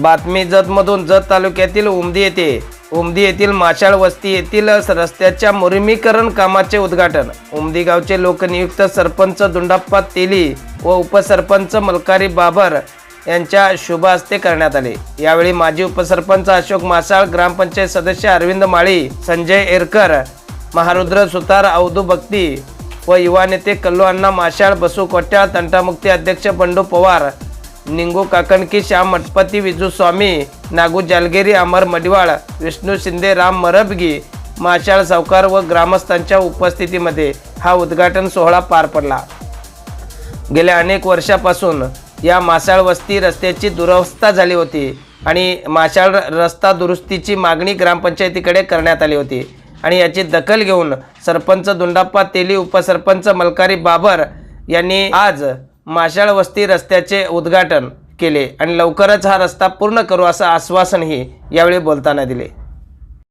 बातमी जतमधून जत तालुक्यातील उमदी येथे उमदी येथील माशाळ वस्ती येथील रस्त्याच्या मुरमीकरण कामाचे उद्घाटन. उमदी गावचे लोकनियुक्त सरपंच दुंडाप्पा तेली व उपसरपंच मलकारी बाबर यांच्या शुभ हस्ते करण्यात आले. यावेळी माजी उपसरपंच अशोक मासाळ ग्रामपंचायत सदस्य अरविंद माळी संजय एरकर महारुद्र सुतार अवधू भक्ती व युवा नेते कल्लू अण्णा माशाळ बसू कोट्याळ तंटामुक्ती अध्यक्ष बंडू पवार निंगू काकणकी श्याम मठपती विजू स्वामी नागू जालगेरी अमर मडिवाळ विष्णू शिंदे राम मरबगी माशाळ सावकार व ग्रामस्थांच्या उपस्थितीमध्ये हा उद्घाटन सोहळा पार पडला. गेल्या अनेक वर्षापासून या मासाळ वस्ती रस्त्याची दुरवस्था झाली होती आणि माशाळ रस्ता दुरुस्तीची मागणी ग्रामपंचायतीकडे करण्यात आली होती आणि याची दखल घेऊन सरपंच दुंडाप्पा तेली उपसरपंच मलकारी बाबर यांनी आज माशाळ वस्ती रस्त्याचे उद्घाटन केले आणि लवकरच हा रस्ता पूर्ण करू असं आश्वासनही यावेळी बोलताना दिले.